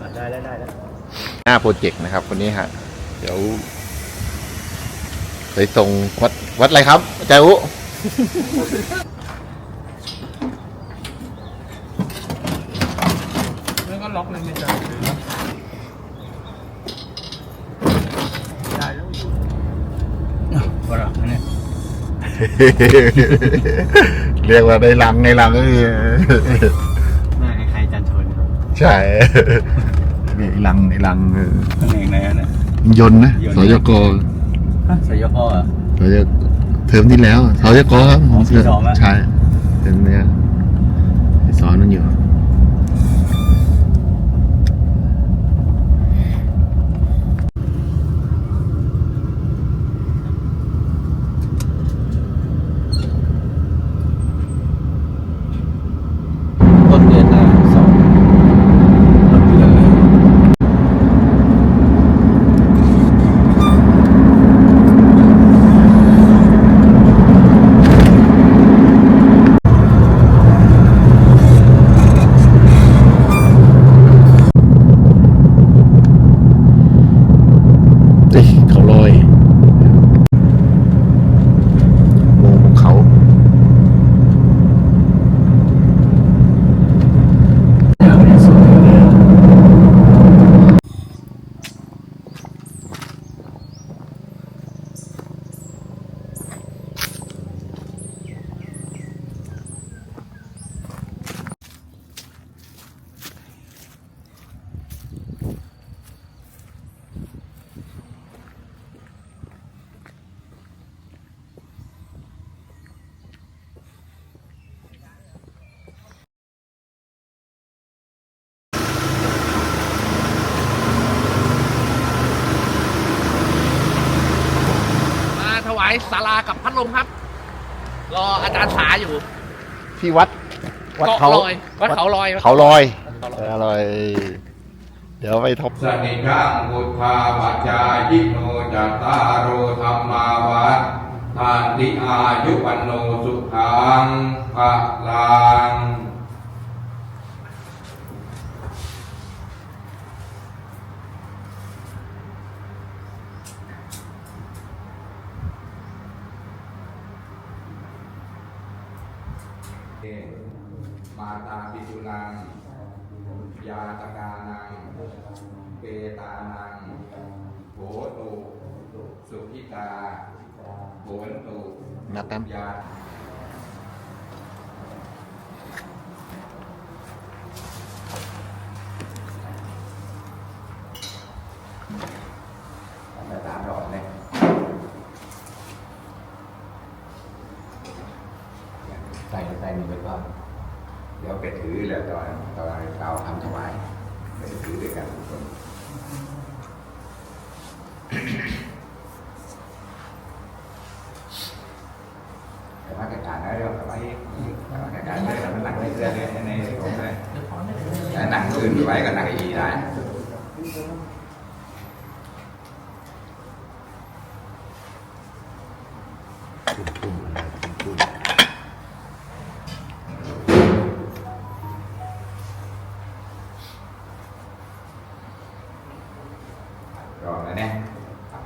อะได้ได้ได้แล้วหน้าโปรเจกต์นะครับคนนี้ฮะเดี๋ยวไปส่งวัดวัดอะไรครับอาจารย์อุแล้วก็ล็อกเลยไม่ได้ได้แล้วก็ล็อกเนี่ยเรียกว่าในลังในลังก็คือ น่าใครจันชนใช่เนี่ยไอ้ลังไอ้ลังเออข้างในไหนอะเนี่ยยนต์นะยนต์สยกสยพ่ออะสยเทอมที่แล้วสยกครับอ๋อปีสองอะใช่เทอมเนี้ยสอนมันอยู่ ต้นเดือนหน้าสองต้นเดือนเลย เอ้ยเขาลอยโมงของเขา มาถ วายศาลากับพัดลมครับ รออาจารย์สาอยู่ที่วัด วัดเกาะเขาลอยวัดเขาลอยเขาลอยเขาลอยเออลอยเดี๋ยวไปทบสนิทังพุทธาปัจจายิโนจัตตารโอธรรมาวัฏทานติอายุวันโนสุขังภะลัง มาตาปิตุนัง ยาตกานังเปตานังโหตุสุขิตาโหนตุนัดนั้นยา ไปตามดอกเลยใส่ใส่มือไปก่อนเดี๋ยวไปถือแล้วตอนตอนเราทำถวายไปถือด้วยกันทุกคนแต่ว่าการการนั้นเราไว้แต่ว่าการการเลยมันหนักไม่เสื้อเลยในผมเลยแต่หนังอื่น ไว้กับนางอีได้ rồi rồi nè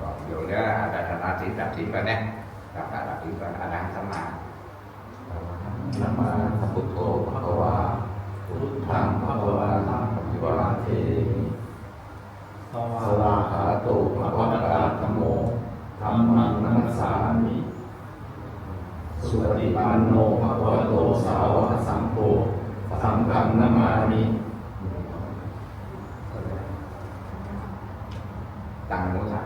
rồi vô đó đã đã đã chỉ đã chỉ rồi nè đã đã đã chỉ rồi đã đang tâm mà nam mô bổn cô phật hoa bổn thang phật hoa nam phật hoa thế สวาหาโตภะคะวะตาธัมโมธัมมังนัมสสามิ สุปฏิปันโนภะคะวะโตสาวกสังโฆสังฆังนามามิ ตังโมสามจบ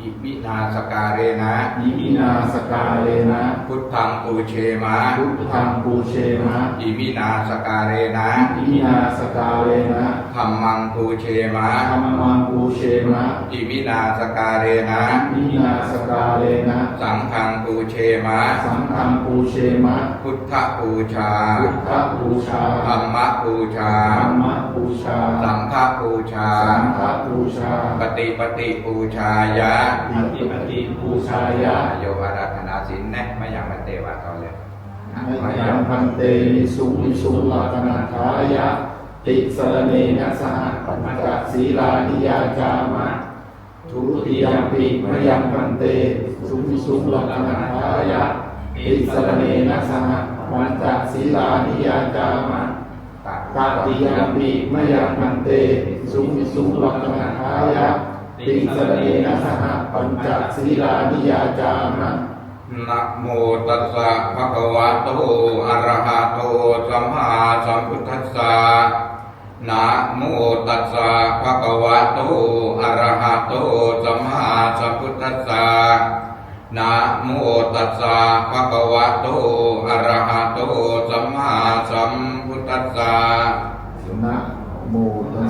ออิมินาสการเรนะอิมินาสกาเลนะ พุทธังปูเชมะพุทธังปูเชนะอิมินาสการเรนะอิมินาสกาเลนะธรรมังปูเชมะธรรมังปูเชนะอิมินาสการเรนะอิมินาสกาเลนะ สังฆังปูเชมะสังฆังปูเชมะพุทธปูชาพุทธบูชาธรรมปูชาธรรมบูชาสังฆปูชาสังฆบูชาปฏิปฏิปูชายะปฏิปฏิบูชายะโยอาราธนาสินนะไม่ยังมันเตวะตอนเลยมยังพันเตมิสุมิสุลักนาทายะ ติสรเนนะสหปัญจศีลานิยาจามะทุติยมปีมยังพันเตสุมิสุลักนาทายะ ติสรเนนะสหปัญจศีลานิยาจามะตาติยมปีมยังพันเต สุมิสุลักนาทายะ ติสเนนะสหปัญจศีลานิยาจามะนะโมตัสสะภะคะวะโตอะระหะโตสัมมาสัมพุทธัสสะนะโมตัสสะภะคะวะโตอะระหะโตสัมมาสัมพุทธัสสะนะโมตัสสะภะคะวะโตอะระหะโตสัมมาสัมพุทธัสสะ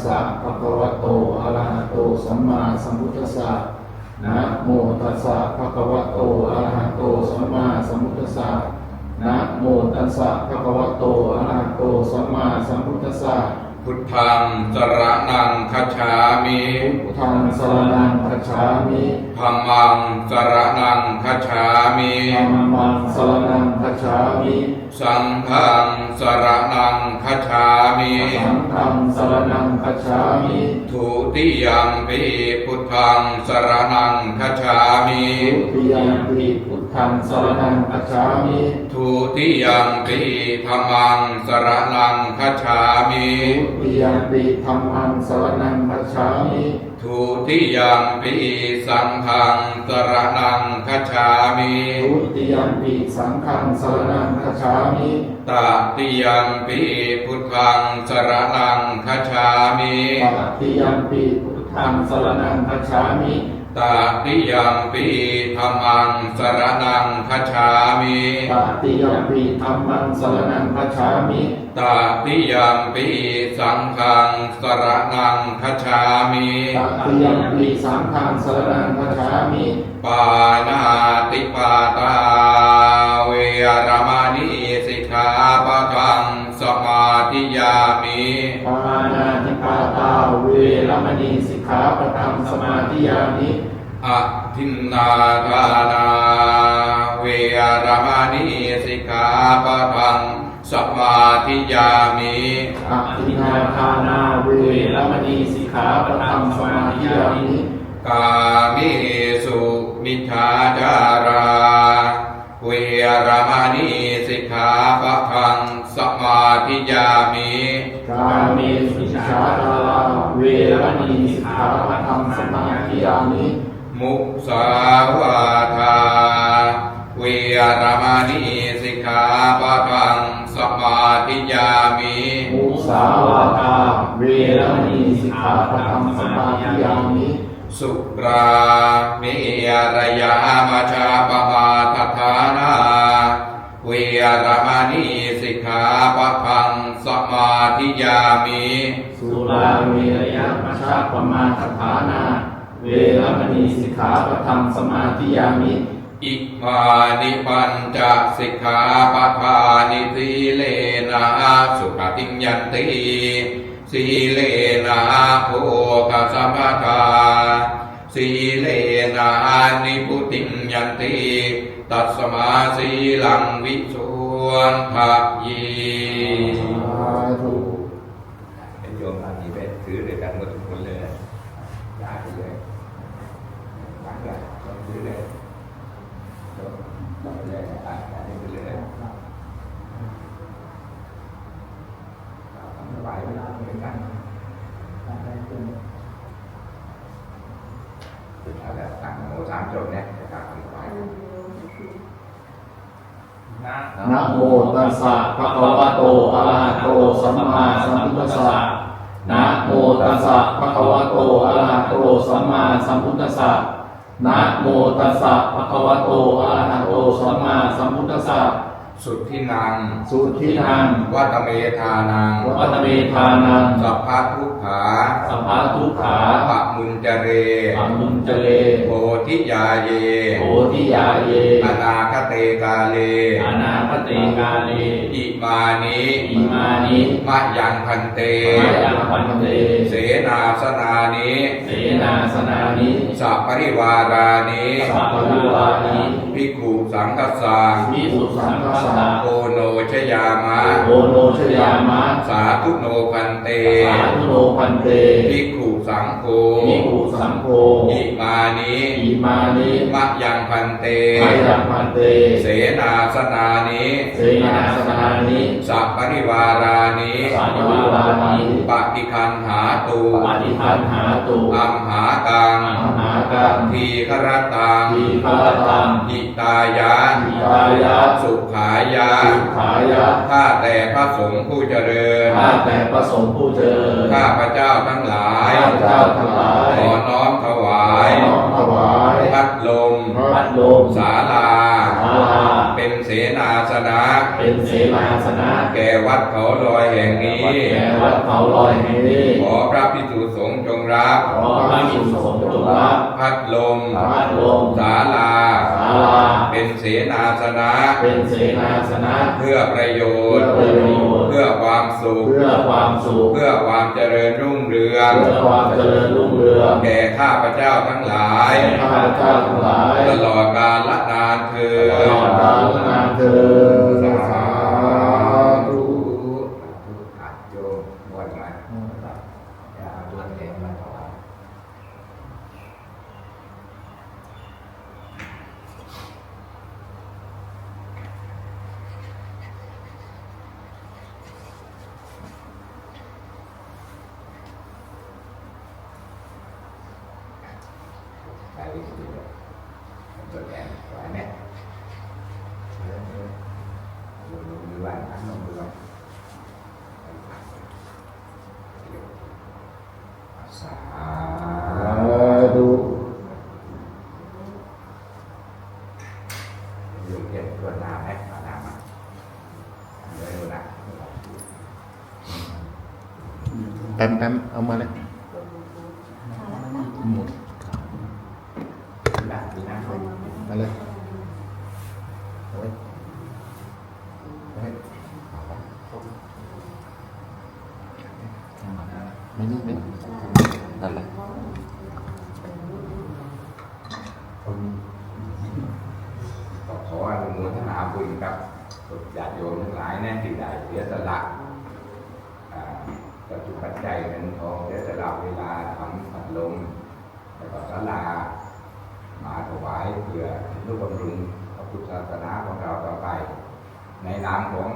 สสะภะคะวะโตอะระหะโตสัมมาสัมพุทธัสสะนะโมตัสสะภะคะวะโตอะระหะโตสัมมาสัมพุทธัสสะนะโมตัสสะภะคะวะโตอะระหะโตสัมมาสัมพุทธัสสะพุทธังสรณังคัจฉามิพุทธังสรณังคัจฉามิธัมมังสรณังคัจฉามิธัมมังสรณังคัจฉามิ สังฆังสรณังคัจฉามิสังฆังสรณังคัจฉามิ ทุติยมปีพุทธังสรณังคัจฉามิทุติยมปิพุทธังสรณังคัจฉามิทุติยมปีธัมมังสรณังคัจฉามิทุติยมปิธัมมังสรณังคัจฉามิ ทุติยมปีสังฆังสรนังคัจามิทุติยมปีสังฆังสรนังคัจามิตติยมปีพุทธังสรนังคัจามิปฏิยมปีพุทธังสรนังคัจามิ ตติยมปีธัมมังสรณังคัจฉามิปฏิยมปิธัมมังสรณังคัจฉามิตติยมปีสังฆังสรณังคัจฉามิปฏิยมปิสังฆังสรณังคัจฉามิปานาติปาตาเวรมณีสิกขาปะทังสมาธิยามิปานา ติปาตาเวรมณีสิกขาปะทังสมาธิยามิอะทินนาทานาเวรมณีสิกขาปะทังสมาธิยามิอะทินาทานาเวรมณีสิกขาปะทังสมาธิยามิกามิสุมิชาจา สมาธิยามิมุสาวาทาเวรมณีสิกขาปะทังสมาธิยามิมุสาวาตาเวรมณีสิกขาปะทังสมาธิยามิสุราเมรยามชาปมาทฐานาเวรมณีสิกขาปะทังสมาธิยามิสุราเวรยมัชฌะปมาทฐานา เวรมณีสิกขาปะทังสมาธิยามิอิมานิปัญจสิกขาปะทานิสีเลนะสุขติยันติสีเลนะโภคสัมปทาสีเลนะนิพุติยันติตัสมาสีลังวิสุนทะยี สาธุ เป็นโยมอันนี้ไปถือด้วยกันหมดทุกคนเลยนะย้ายไปเลยย้ายเลยต้องถือเลยต้องไปเลยอะย้ายไปเลยทำสบายไปเหมือนกันเอาละตั้ง โมสามจบเนี่ยจะกลับไปไหวนะนะโมตัสสะภะคะวะโตอะระหะโตสัมมาสัมพุทธัสสะนะโมตัสสะภะคะวะโตอะระหะโตสัมมาสัมพุทธัสสะนะโมตัสสะภะคะวะโตอะระหะโตสัมมาสัมพุทธัสสะ สุทธินังสุทธินังวัตเมธานังวัตเมธานังสัพพะทุกขาสัพพะทุกขาปะมุนจเรปังมุนเจเลโพธิยาเยโหติยาเยอนาคเตกาเลอนาคเตกาเลอิมานิอิมานิมะยังพันเตมายังพันเต เสนาสนานิเสนาสนานิสัพปริวารานิสัพพะวิวานิภิกขุสังฆสาวิสุสังฆสสะโอโนชยามะโอโนชยามะ สาธุโนพันเต สาธุโนพันเตภิกขุสังโฆมิขุสังโฆอิมานิอิมานิมะยังพันเตมายังพันเต เสนาสนานิเสนาสนานิสัพปริวารานิสานิวานิปฏิคันหาตูปฏิทันหาตุอัมหาตังมหากังทีครตังทีฆรตังหิตายะหิตายะสุขายะสุขายะข้าแต่พระสงฆ์ผู้เจริญข้าแต่ประสงค์ผู้เจริญข้าพระเจ้าทั้งหลายข้าพเจ้าทั้งหลายขอน้อมถวายน้อมถวายพัดลมพัดลมศาลาศาลา เป็นเสนาสนะเป็นเสนาสนะแก่วัดเขาลอยแห่งนี้ แก่วัดเขาลอยแห่งนี้ ขอพระพิจุสงฆ์จงรับ ขอพระพิจูสงฆ์ จงรับพัดลมพัดลมศาลาศาลา เป็นเสนาสนะ เป็นเสนาสนะ เพื่อประโยเพื่ชอน์ประโยชน์ เพื่อความสุข เพื่อความสุข เพื่อความเจริญรุ่งเรืองเพื่อความเจริญรุ่งเรืองแก่ข้าพเจ้าทั้งหลายแก่ข้าพเจ้าทั้งหลาย ตลอดกาลละนานเธอตลอดกาลนานเธอญสาธุ อัดโยมมวนมาอย่าเอาตัวเองมาถวาย ไปวิธีเลยตัวแทนไว้เนี่ยดูดูดูบ้านทั้งลงดูบ้านสา สาธุ ยู่เก็บตัวนาไหมเอานามาเดี๋ยวดูนะแป๊มแป๊มเอามาเลยหมด ดูนะดูนะ มาเลยโอ้ยโอ้ยไม่นี่ไม่นั่นแหละ ก็ขออนุโมทนาบุญกับญาติโยมทั้งหลายแน่ที่ได้เสียสละอ่าปัจจุปัจจัยเงินทองเสียสละเวลาทำพัดลมแล้วก็ศาลา มาถวายเพื่อรูปบำรุงพระพุทธศาสนาของเราต่อไป ในนามของ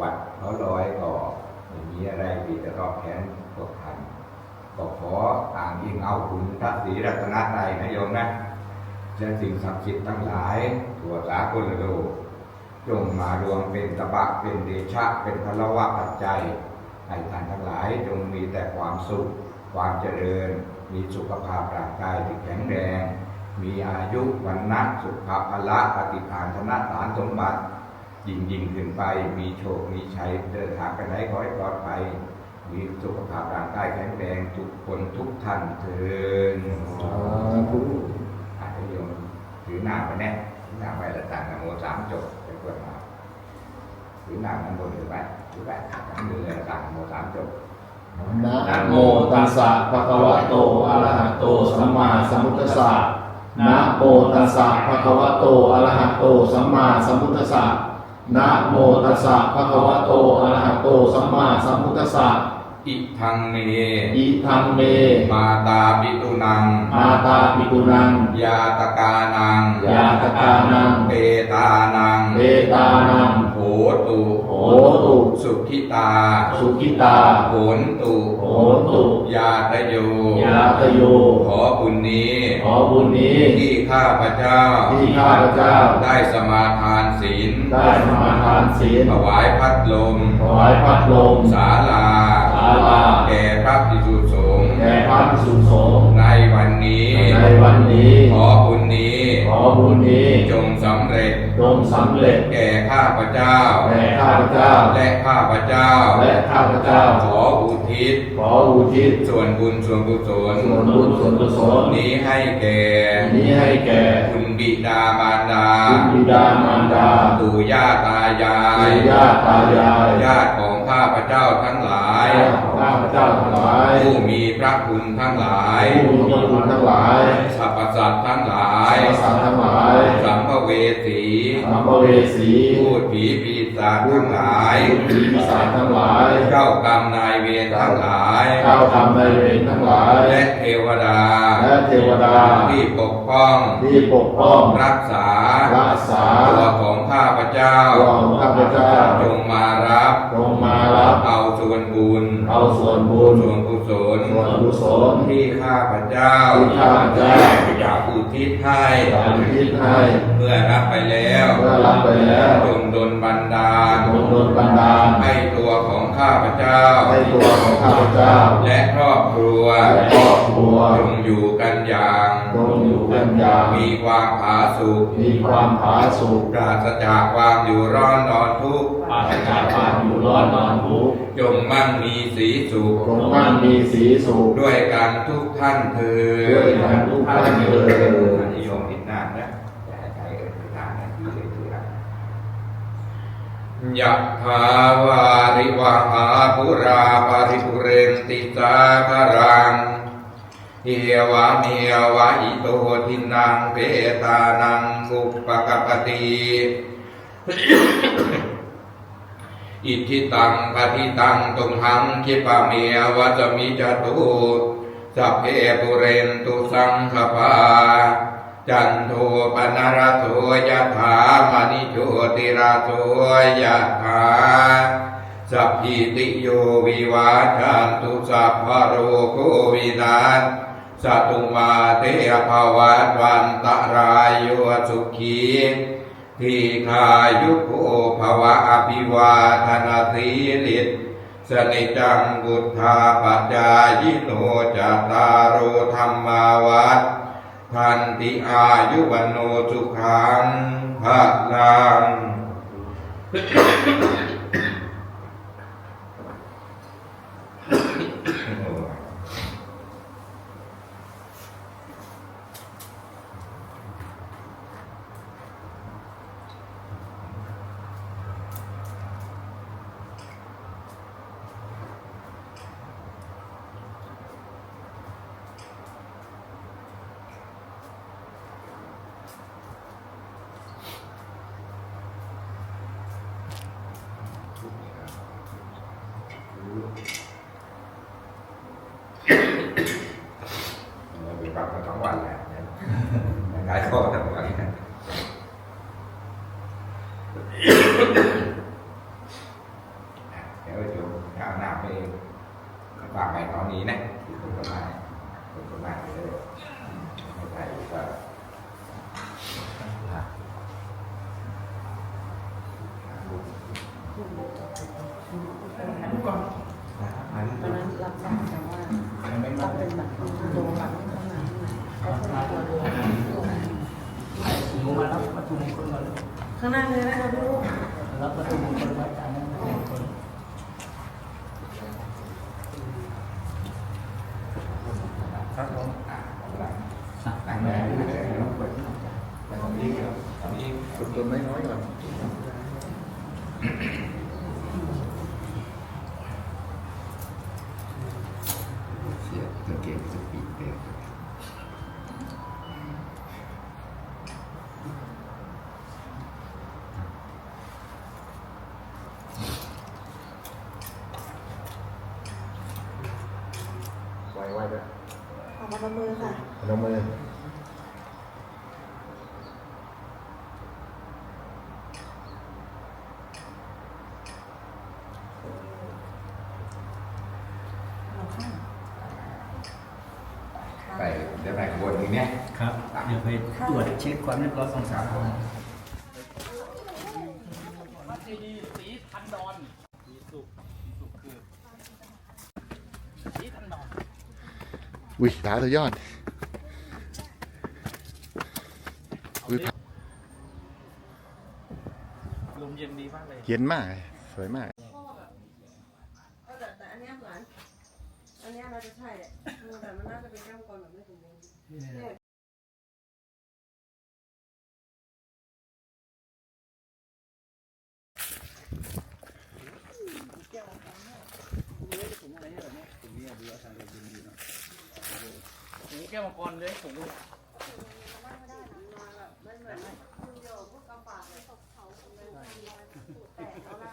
วัดเขาลอยก็ไม่มีอะไรที่จะตอบแทนพวกท่านก็ขอต่างยิ่งเอาคุณพระศรีรัตนตรัยนะโยมนะและสิ่งศักดิ์สิทธิ์ทั้งหลายทั่วสากลโลกจงมารวมเป็นตบะเป็นเดชะเป็นพลวะปัจจัยให้ท่านทั้งหลายจงมีแต่ความสุข ความเจริญ มีสุขภาพร่างกายที่แข็งแรง มีอายุวันนะสุขภาละปฏิภาณธนสารสมบัติ ยิ่งยิ่งขึ้นไป มีโชค มีชัย เดินทางไปไหนขอให้ปลอดภัย มีสุขภาพร่างกายแข็งแรงทุกคนทุกท่านเถิดสาธุอาจจะโยมถือหน้าไปแน่ถือหน้าไปล้วต่างนโมสามจบเป็นคนมาถือหน้ามันบนถือไปถือไปทำมือลยต่างนโมสามจบนะโมตัสสะภะคะวะโตอะระหะโตสัมมาสัมพุทธัสสะ นะโมตัสสะภะคะวะโตอะระหะโตสัมมาสัมพุทธัสสะนะโมตัสสะภะคะวะโตอะระหะโตสัมมาสัมพุทธัสสะอิทังเม อิทังเม มาตาปิตุนัง มาตาปิตุนัง ยาตกานัง ยาตกานังเปตานังเวตานังโหตุ โหตุ สุขิตา สุขิตาโหนตุโห ตุยาตโยยาตโย ขอบุญนี้ ขอบุญนี้ ที่ข้าพเจ้า ที่ข้าพเจ้า ได้สมาทานศีล ได้สมาทานศีล ถวายพัดลม ถวายพัดลมศาลาศาลา แก่พระภิกษุสงฆ์ แด่พระภิกษุสงฆ์ในวันนี้ ในวันนี้ ขอบุญนี้ ขอบุญนี้ จงสำเร็จ จงสำเร็จ แก่ข้าพเจ้าแด่ข้าพเจ้า และข้าพเจ้า และข้าพเจ้า ขออุทิศ ขออุทิศ ส่วนบุญส่วนกุศล ส่วนบุญส่วนกุศล นี้ให้แก่ นี้ให้แก่ คุณบิดามารดา คุณบิดามารดา ปู่ย่าตายาย ปู่ย่าตายาย ญาติของข้าพเจ้าทั้งหลาย ข้าพเจ้าทั้งหลาย ผู้มีพระคุณทั้งหลายผู้มีพระคุณทั้งหลายสรรพสัตว์ทั้งหลายสัตว์ทั้งหลายสัมภเวสีสัมภเวสีพูดผีปีศาจทั้งหลายผีปีศาจทั้งหลายเจ้ากรรมนายเวรทั้งหลายเจ้ากรรมนายเวรทั้งหลายและเทวดาและเทวดาที่ปกป้องที่ปกป้องรักษารักษาตัวของข้าพเจ้าตัวของข้าพเจ้าจงมารับจงมารับเอาส่วนบุญเอาส่วนบุญส่วนกุ ศลส่วนกุศลที่ข้าพเจ้าที่ข้าพเจ้าอยากอุทิศให้สาธิตให้เมื่อรับไปแล้วเมื่อรับไปแล้วจงดลบันดาลจงโดนบันดาลให้ตัว ของข้าพเจ้าให้ตัวของข้าพเจ้า และครอบครัวและครอบครัวจงอยู่กันอย่างจงอยู่กันอย่างมีความผาสุกมีความผาสุกปราศจากความอยู่ร้อนนอนทุกข์ปราศจากความอยู่ร้อนนอนทุกข์จงมั่งมีสีสุขจงมั่งมีสีสุขด้วยกันทุกท่านเถิดด้วยกันทุกท่านเถิด นิยมผิดหน้านะอย่าให้ใครเอ่ยผิดหน้านะที่เลยคืออะไร ยะถาวาริวหาปุราปาริปุเรนติสาคารังเอวะเมวะอิโตทินังเปตานังอุปกปติอิทิตังปฏิตังตุมหังคิปะเมวัจะมิจตุสัพเพปุเรนตุสังขปา จันโทปนารโทยถามณิโชติราโทยถาสัพพิติโยวิวาจันตุสัพพะโรโควินาศสตุมาเตภวัตวันตรายโยสุขีทีคายุโกภวะอภิวาทนาสีลิตสนิจังบุทธาปัจจายิโนจัตตารโธรรมาวัฏ พันติอายุวันโนสุขังภะลัง เราไปฟังกันทั้งวันแหละขายข้อทั้งวันเดี๋ยวโยมเอาหน้าไปฝากไปตอนนี้นะที่คุณก็มาคุณก็มาเลยไม่ใช่ก็ ตอนนั้นรับทราบแต่ว่าต้องเป็นแบบตัวหลังข้างในข้างในก็คือตัวดู หนูมารับประตูมงคลก่อนเลย ข้างหน้าเลยนะครับลูก รับประตูมงคลไว้การนั้นมงคลครับผม อ่าเอาละ สั่งนั่งแม่ได้เลยตอนนี้ตอนนี้ฝึกตนน้อยๆก่อน ไปเดี๋ไปขบวนนี้เนี่ยครับเดี๋ยวไปตรวจเช็คความเรียบร้อยของสามนดอนสีสคนอุ้ยตาตัวยอดอุ้ยลมเย็นดีมากเลย เย็นมาก สวยมาก หมูแก้วมังกรเลยผมดู มันเหมือนคุณโยพวกกำปากเลยแต่เอาเหล้า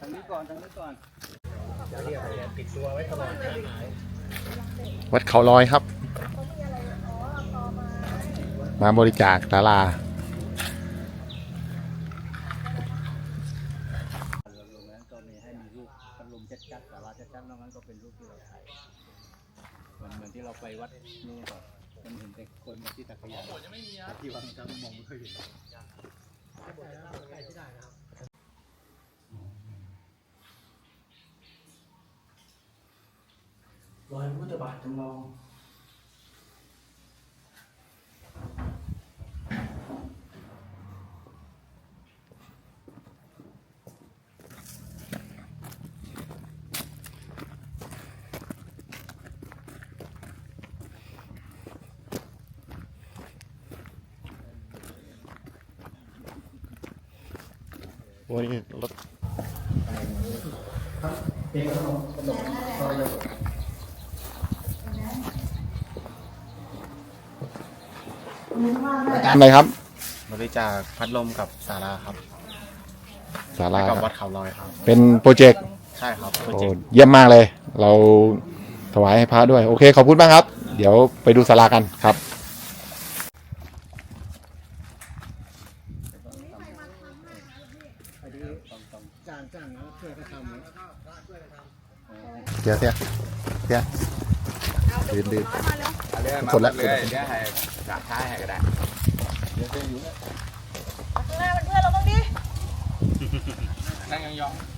ทางนี้ก่อนทางนี้ก่อน วัดเขาลอยครับ มาบริจาคศาลาลงนั้นก็มีให้มีรูปพัดลมชัดๆสาราชัดๆนอกนั้นก็เป็นรูปที่เราถ่ายเหมือนเหมือนที่เราไปวัดนู่นก่อนมันเห็นแต่คนมาที่ตะขยานที่วังจำมองไม่ค่อยเห็น รอยพุทธบาทจำลองวันนี้รถ อะไรครับ บริจาคพัดลมกับศาลาครับศาลากับวัดเขาลอยครับ เป็นโปรเจกต์ใช่ครับโปรโอ้เจกต์เยี่ยมมากเลย เราถวายให้พระด้วย โอเค ขอบคุณมากครับ เดี๋ยวไปดูศาลากันครับจ้างจ้างนะช่วยเขาทำนะเดี๋ยวเสียเสียดื่นดื่นเอาเรื่องมาคนละเลยเดี๋ยวให้ กราบท้ายให้ก็ได้ข้างหน้าเป็นเพื่อนเราบ้างดิ นั่งยองถื